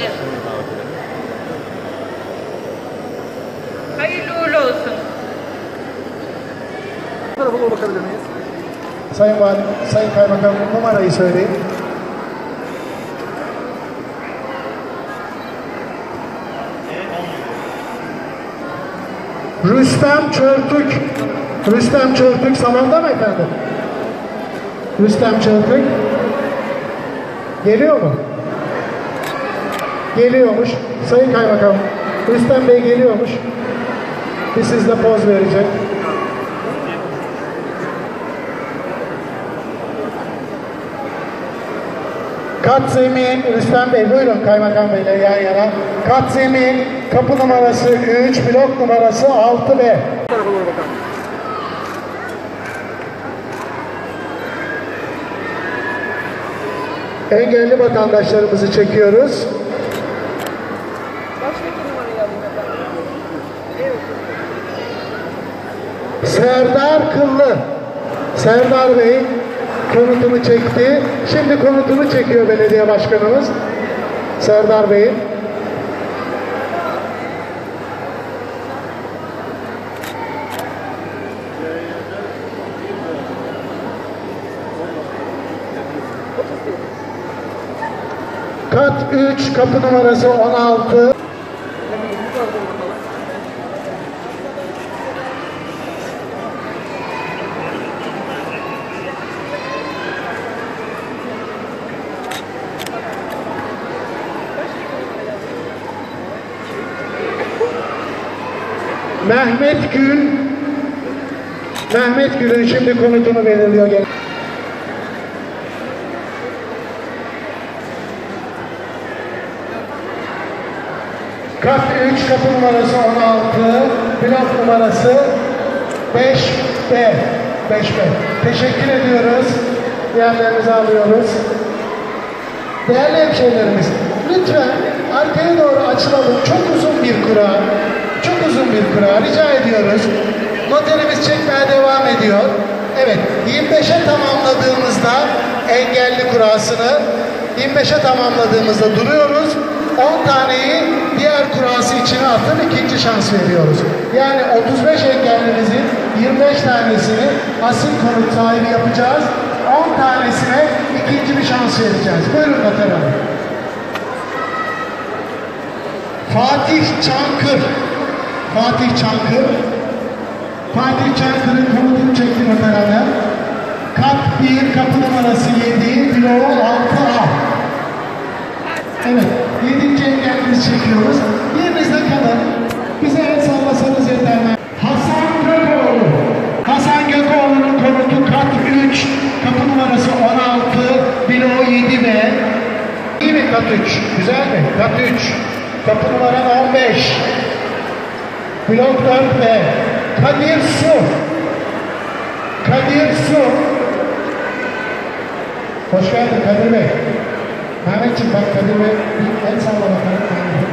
Evet. Hayırlı uğurlu olsun. Tarafa doğru bakabilir miyiz? Sayın Valim, Sayın Kaymakam numarayı söyleyin. Rüstem Çörtük. Rüstem Çörtük salonda mı efendim? Rüstem Çörtük. Geliyor mu? Geliyormuş. Sayın Kaymakam, Rüstem Bey geliyormuş. Bir sizde poz verecek. Kat zemin, Rüstem Bey buyurun Kaymakam Bey'le yan yana. Kat zemin, kapı numarası 3, blok numarası 6B. Tarafa doğru bakalım. Engelli vatandaşlarımızı çekiyoruz. Baştaki numarayı alayım efendim. Serdar Kıllı. Serdar Bey konutunu çekti. Şimdi konutunu çekiyor belediye başkanımız. Serdar Bey'in. Kat 3, kapı numarası 16. Mehmet Gül Mehmet Gül'ün şimdi konutunu belirliyor. Kat 3 kapı numarası 16 blok numarası 5B 5B Teşekkür ediyoruz. Yerlerimizi alıyoruz. Değerli hemşehrilerimiz, lütfen arkaya doğru açılalım. Çok uzun bir kura. Çok uzun bir kura. Rica ediyoruz. Noterimiz çekmeye devam ediyor. Evet, 25'e tamamladığımızda engelli kurasını 25'e tamamladığımızda duruyoruz. 10 taneyi diğer kurası içine atıp ikinci şans veriyoruz. Yani 35 engellimizin 25 tanesini asil konut sahibi yapacağız. 10 tanesine ikinci bir şans vereceğiz. Buyurun Hanım. Fatih Çankır. Fatih Çankır. Fatih Çankır'ın konutunu çekti Noter Hanım. Kat 1, kapı numarası 7, bloğu 6A. Evet, 7. engellimizi çekiyoruz. Yerinizde kalın. Bize el sallasanız yeterli. Hasan Gökoğlu. Hasan Gökoğlu'nun konutu kat 3, kapı numarası 16, bloğu 7B. İyi mi kat 3? Güzel mi? Kat 3. Kapı numaran 15. Blok 4B. Kadir Su. Kadir Su. Hoş geldin Kadir Bey. Mehmetciğim bak Kadir Bey bir el salla bakalım.